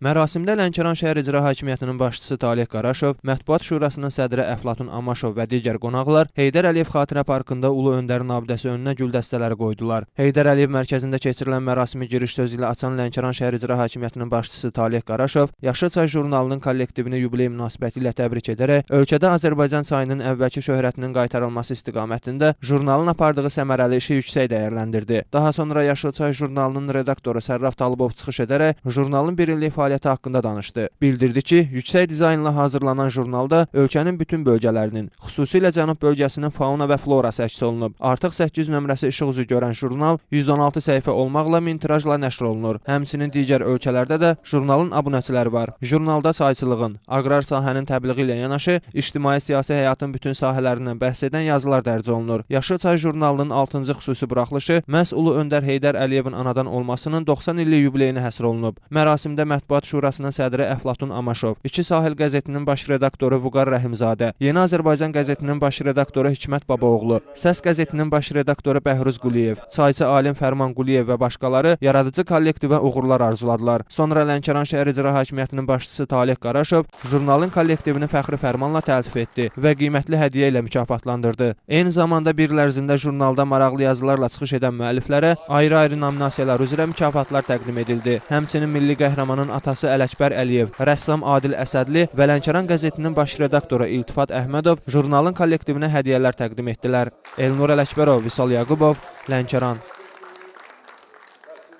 Mərasimdə Lənkəran şəhər icra hakimiyyətinin başçısı Taleh Qaraşov, Mətbuat Şurasının sədri Əflatun Amaşov və digər qonaqlar Heydər Əliyev Xatirə Parkında Ulu Öndərin abidəsi önünə gül dəstələri qoydular. Heydər Əliyev mərkəzində keçirilən mərasimi giriş sözü ilə açan Lənkəran şəhər icra hakimiyyətinin başçısı Taleh Qaraşov, Yaşıl çay jurnalının kollektivini yubiley münasibəti ilə təbrik edərək ölkədə Azərbaycan çayının əvvəlki şöhrətinin qaytarılması istiqamətində jurnalın apardığı səmərəli işi yüksək dəyərləndirdi. Daha sonra Yaşıl çay jurnalının redaktoru Sərraf Talıbov çıxış edərək jurnalın bir illik fəaliyyəti haqqında danışdı. Bildirdi ki, yüksək dizaynla hazırlanan jurnalda ölkənin bütün bölgələrinin, xüsusilə cənub bölgəsinin fauna və florası əks olunub. Artıq 800 nömrəsi işıq üzü görən jurnal 116 səhifə olmaqla min tirajla nəşr olunur. Həmçinin digər ölkələrdə də jurnalın abunəçiləri var. Jurnalda çayçılığın, aqrar sahənin təbliği ilə yanaşı ictimai-siyasi həyatın bütün sahələrindən bəhs edən yazılar dərc olunur. Yaşıl çay jurnalının 6-cı xüsusi buraxılışı məhz Ulu Öndər Heydər Əliyevin anadan olmasının 90 illik yubileyinə həsr olunub. Mərasimdə Mətbuat Şurasının sədri Əflatun Amaşov, İki Sahil qəzetinin baş redaktoru Vüqar Rəhimzadə, Yeni Azərbaycan qəzetinin baş redaktoru Hikmət Babaoğlu, Səs qəzetinin baş redaktoru Bəhruz Quliyev, çayçı alim Fərman Quliyev və başqaları yaradıcı kollektivə uğurlar arzuladılar. Sonra Lənkəran şəhər icra hakimiyyətinin başçısı Taleh Qaraşov jurnalın kollektivini fəxri fərmanla təltif etdi və qiymətli hədiyyə ilə mükafatlandırdı. Eyni zamanda bir il ərzində jurnalda maraqlı yazılarla çıxış edən müəlliflərə ayrı-ayrı nominasiyalar üzrə mükafatlar təqdim edildi. Həmçinin milli qəhrəmanın atası Ələkbər Əliyev, rəssam Adil Əsədli və Lənkəran qəzetinin baş redaktoru İltifat Əhmədov jurnalın kollektivinə hədiyyələr təqdim etdilər. Elnur Ələkbərov, Vüsal Yaqubov, Lənkəran.